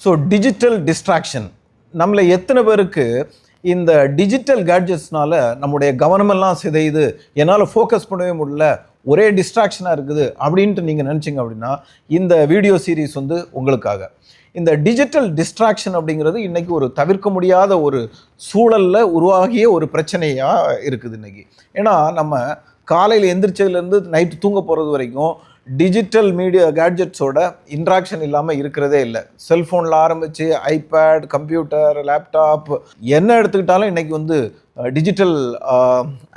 So digital distraction நம்மளை எத்தனை பேருக்கு இந்த டிஜிட்டல் கேட்ஜெட்ஸ்னால நம்முடைய கவனமெல்லாம் சிதையுது என்னால் ஃபோக்கஸ் பண்ணவே முடியல ஒரே டிஸ்ட்ராக்ஷனாக இருக்குது அப்படின்ட்டு நீங்கள் நினச்சிங்க அப்படின்னா இந்த வீடியோ சீரிஸ் வந்து உங்களுக்காக. இந்த டிஜிட்டல் டிஸ்ட்ராக்ஷன் அப்படிங்கிறது இன்றைக்கி ஒரு தவிர்க்க முடியாத ஒரு சூழலில் உருவாகிய ஒரு பிரச்சனையாக இருக்குது இன்றைக்கி ஏன்னா நம்ம காலையில் எந்திரிச்சதுலேருந்து நைட்டு தூங்க போகிறது வரைக்கும் டிஜிட்டல் மீடியா கேட்ஜெட்ஸோட இன்ட்ராக்ஷன் இல்லாமல் இருக்கிறதே இல்லை. செல்ஃபோனில் ஆரம்பித்து ஐபேட் கம்ப்யூட்டர் லேப்டாப் என்ன எடுத்துக்கிட்டாலும் இன்றைக்கி வந்து டிஜிட்டல்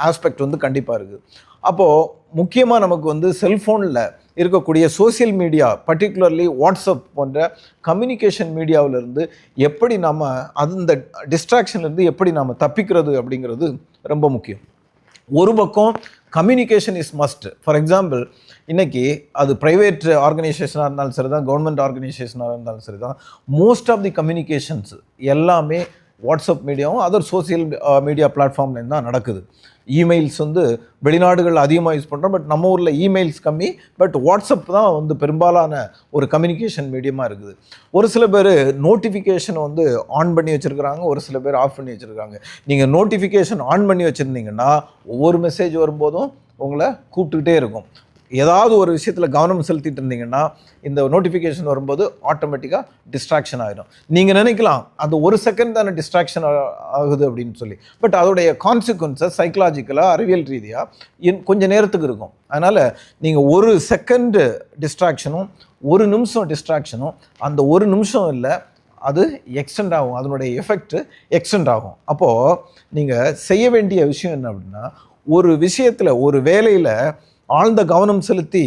ஆஸ்பெக்ட் வந்து கண்டிப்பாக இருக்குது அப்போது முக்கியமாக நமக்கு வந்து செல்ஃபோனில் இருக்கக்கூடிய சோஷியல் மீடியா பர்டிகுலர்லி வாட்ஸ்அப் போன்ற கம்யூனிகேஷன் மீடியாவிலிருந்து எப்படி நம்ம அந்த டிஸ்ட்ராக்ஷன்லேருந்து எப்படி நம்ம தப்பிக்கிறது அப்படிங்கிறது ரொம்ப முக்கியம். ஒரு பக்கம் communication is must for example இன்னைக்கு அது ப்ரைவேட் ஆர்கனைசேஷனாக இருந்தாலும் சரி தான் கவர்மெண்ட் ஆர்கனைசேஷனாக இருந்தாலும் சரி தான் மோஸ்ட் ஆஃப் தி கம்யூனிகேஷன்ஸ் எல்லாமே வாட்ஸ்அப் மீடியாவும் அதர் சோசியல் மீடியா பிளாட்ஃபார்ம்லேருந்து தான் நடக்குது. இமெயில்ஸ் வந்து வெளிநாடுகள் அதிகமாக யூஸ் பண்ணுறோம் பட் நம்ம ஊரில் இமெயில்ஸ் கம்மி பட் வாட்ஸ்அப் தான் வந்து பெரும்பாலான ஒரு கம்யூனிகேஷன் மீடியமாக இருக்குது. ஒரு சில பேர் நோட்டிஃபிகேஷன் வந்து ஆன் பண்ணி வச்சுருக்கிறாங்க ஒரு சில பேர் ஆஃப் பண்ணி வச்சுருக்காங்க. நீங்கள் நோட்டிஃபிகேஷன் ஆன் பண்ணி வச்சுருந்தீங்கன்னா ஒவ்வொரு மெசேஜ் வரும்போதும் உங்களை கூப்பிட்டுக்கிட்டே இருக்கும். ஏதாவது ஒரு விஷயத்தில் கவனம் செலுத்திட்டு இருந்தீங்கன்னா இந்த நோட்டிஃபிகேஷன் வரும்போது ஆட்டோமேட்டிக்காக டிஸ்ட்ராக்ஷன் ஆகிடும் நீங்கள் நினைக்கலாம் அந்த ஒரு செகண்ட் தானே டிஸ்ட்ராக்ஷன் ஆகுது அப்படின்னு சொல்லி. பட் அதோடைய கான்சிக்வன்சஸ் சைக்கலாஜிக்கலாக அறிவியல் ரீதியாக இன் கொஞ்சம் நேரத்துக்கு இருக்கும். அதனால் நீங்கள் ஒரு செகண்டு டிஸ்ட்ராக்ஷனும் ஒரு நிமிஷம் டிஸ்ட்ராக்ஷனும் அந்த ஒரு நிமிஷம் இல்லை அது எக்ஸ்டெண்ட் ஆகும். அதனுடைய எஃபெக்ட் எக்ஸ்டெண்ட் ஆகும். அப்போது நீங்கள் செய்ய வேண்டிய விஷயம் என்ன அப்படின்னா ஒரு விஷயத்தில் ஒரு வேலையில் ஆழ்ந்த கவனம் செலுத்தி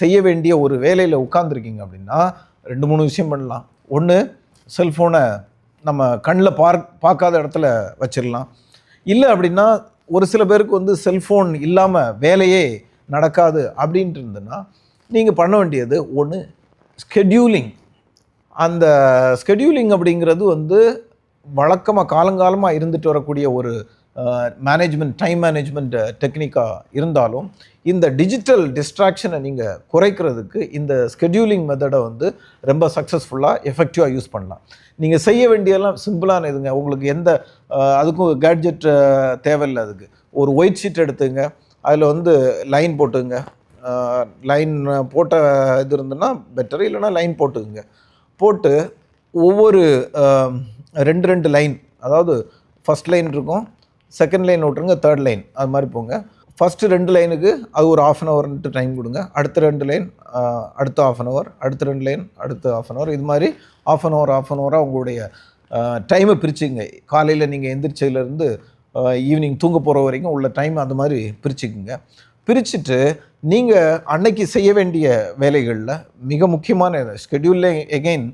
செய்ய வேண்டிய ஒரு வேலையில் உட்காந்துருக்கீங்க அப்படின்னா ரெண்டு மூணு விஷயம் பண்ணலாம். ஒன்று செல்ஃபோனை நம்ம கண்ணில் பார்க் பார்க்காத இடத்துல வச்சிடலாம். இல்லை அப்படின்னா ஒரு சில பேருக்கு வந்து செல்ஃபோன் இல்லாமல் வேலையே நடக்காது அப்படின்ட்டு இருந்ததுன்னா நீங்கள் பண்ண வேண்டியது ஒன்று ஸ்கெடியூலிங் அந்த ஸ்கெடியூலிங் அப்படிங்கிறது வந்து வழக்கமாக காலங்காலமாக இருந்துட்டு வரக்கூடிய ஒரு மேனேஜ்மெண்ட் டைம் மேனேஜ்மெண்ட் டெக்னிக்காக இருந்தாலும் இந்த டிஜிட்டல் டிஸ்ட்ராக்ஷனை நீங்கள் குறைக்கிறதுக்கு இந்த ஸ்கெடியூலிங் மெத்தடை வந்து ரொம்ப சக்ஸஸ்ஃபுல்லாக எஃபெக்டிவாக யூஸ் பண்ணலாம். நீங்கள் செய்ய வேண்டியெல்லாம் சிம்பிளான இதுங்க உங்களுக்கு எந்த அதுக்கும் கேட்ஜெட் தேவையில்லை அதுக்கு. ஒரு ஒயிட் ஷீட் எடுத்துங்க அதில் வந்து லைன் போட்டுங்க. லைன் போட்ட இது இருந்ததுன்னா பெட்டர் இல்லைன்னா லைன் போட்டுக்குங்க. போட்டு ஒவ்வொரு ரெண்டு ரெண்டு லைன் அதாவது ஃபஸ்ட் லைன் இருக்கும் செகண்ட் லைன் விட்ருங்க தேர்ட் லைன் அது மாதிரி போங்க. ஃபஸ்ட்டு ரெண்டு லைனுக்கு அது ஒரு ஆஃப் அன் ஹவர்ன்ட்டு டைம் கொடுங்க. அடுத்த ரெண்டு லைன் அடுத்த ஆஃப் அன் ஹவர் அடுத்த ரெண்டு லைன் அடுத்த ஆஃப் அன் ஹவர் இது மாதிரி half an hour half an ஹவராக உங்களுடைய டைமை பிரிச்சுங்க காலையில் நீங்கள் எந்திரிச்சதுலேருந்து ஈவினிங் தூங்க போகிற வரைக்கும் உள்ள டைம் அந்த மாதிரி பிரிச்சுக்குங்க. பிரிச்சுட்டு நீங்கள் அன்னைக்கு செய்ய வேண்டிய வேலைகளில் மிக முக்கியமான ஷெட்யூலில் எகெயின்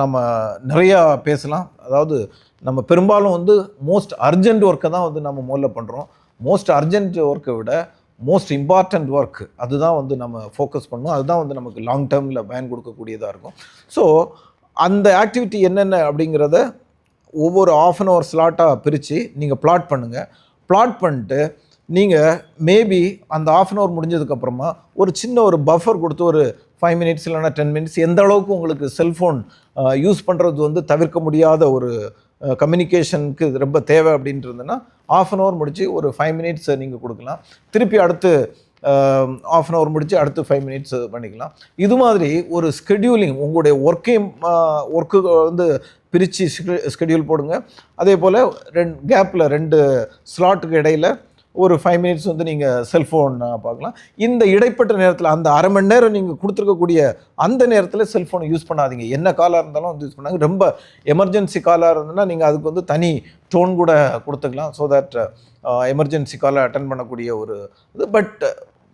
நம்ம நிறையா பேசலாம். அதாவது நம்ம பெரும்பாலும் வந்து மோஸ்ட் அர்ஜென்ட் ஒர்க்கை தான் வந்து நம்ம முதல்ல பண்ணுறோம் மோஸ்ட் அர்ஜென்ட் ஒர்க்கை விட மோஸ்ட் இம்பார்ட்டண்ட் ஒர்க் அதுதான் வந்து நம்ம ஃபோக்கஸ் பண்ணணும். அதுதான் வந்து நமக்கு லாங் டேர்மில் பயன் கொடுக்கக்கூடியதாக இருக்கும். ஸோ அந்த ஆக்டிவிட்டி என்னென்ன அப்படிங்கிறத ஒவ்வொரு ஆஃப் அன் ஹவர் ஸ்லாட்டாக பிரித்து நீங்கள் பிளாட் பண்ணுங்கள் பிளாட் பண்ணிட்டு நீங்கள் மேபி அந்த ஆஃப் அன் ஹவர் முடிஞ்சதுக்கப்புறமா ஒரு சின்ன ஒரு பஃபர் கொடுத்து ஒரு ஃபைவ் மினிட்ஸ் இல்லைனா டென் மினிட்ஸ் எந்த அளவுக்கு உங்களுக்கு செல்ஃபோன் யூஸ் பண்ணுறது வந்து தவிர்க்க முடியாத ஒரு கம்யூனிகேஷனுக்கு ரொம்ப தேவை அப்படின்ட்டு இருந்ததுன்னா ஆஃப் அன் ஹவர் முடித்து ஒரு ஃபைவ் மினிட்ஸ் நீங்கள் கொடுக்கலாம். திருப்பி அடுத்து ஆஃப் அன் ஹவர் முடித்து அடுத்து ஃபைவ் மினிட்ஸ் பண்ணிக்கலாம். இது மாதிரி ஒரு ஸ்கெடியூலிங் உங்களுடைய ஒர்க்கையும் ஒர்க்கு வந்து பிரித்து ஸ்கெடியூல் போடுங்க. அதே போல் ரெண்டு கேப்பில் ரெண்டு ஸ்லாட்டுக்கு இடையில ஒரு ஃபைவ் மினிட்ஸ் வந்து நீங்கள் செல்ஃபோன் பார்க்கலாம். இந்த இடைப்பட்ட நேரத்தில் அந்த அரை மணி நேரம் நீங்கள் கொடுத்துருக்கக்கூடிய அந்த நேரத்தில் செல்ஃபோனை யூஸ் பண்ணாதீங்க. என்ன காலாக இருந்தாலும் வந்து யூஸ் பண்ணாங்க ரொம்ப எமர்ஜென்சி காலாக இருந்ததுன்னா நீங்கள் அதுக்கு வந்து தனி டோன் கூட கொடுத்துக்கலாம். ஸோ தட் எமர்ஜென்சி காலை அட்டன் பண்ணக்கூடிய ஒரு இது. பட்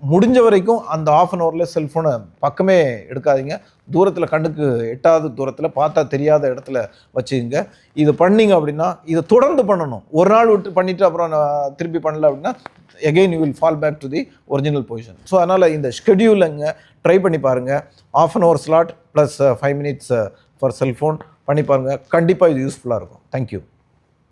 முடிஞ்ச வரைக்கும் அந்த ஆஃப் அன் ஹவரில் செல்ஃபோனை பக்கமே எடுக்காதீங்க. தூரத்தில் கண்ணுக்கு எட்டாத தூரத்தில் பார்த்தா தெரியாத இடத்துல வச்சுக்கோங்க. இது பண்ணீங்க அப்படின்னா இதை தொடர்ந்து பண்ணணும். ஒரு நாள் விட்டு பண்ணிவிட்டு அப்புறம் நான் திருப்பி பண்ணல அப்படின்னா again you will fall back to the original position so அதனால் இந்த ஷெடியூலுங்க ட்ரை பண்ணி பாருங்கள் half an hour slot plus five minutes for cellphone பண்ணி பாருங்கள் கண்டிப்பாக இது யூஸ்ஃபுல்லாக இருக்கும். தேங்க்யூ